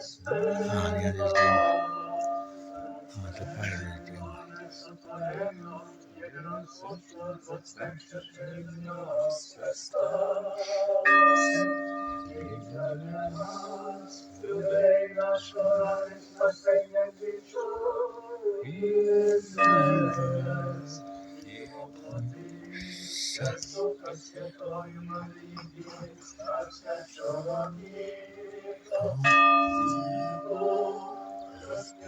А, я не знаю. А, тепер не знаю. Святою Марією, Старця чоловік,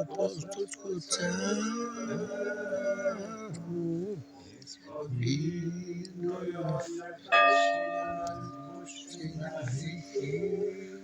Апостольську церкву вільною прощення гріхів.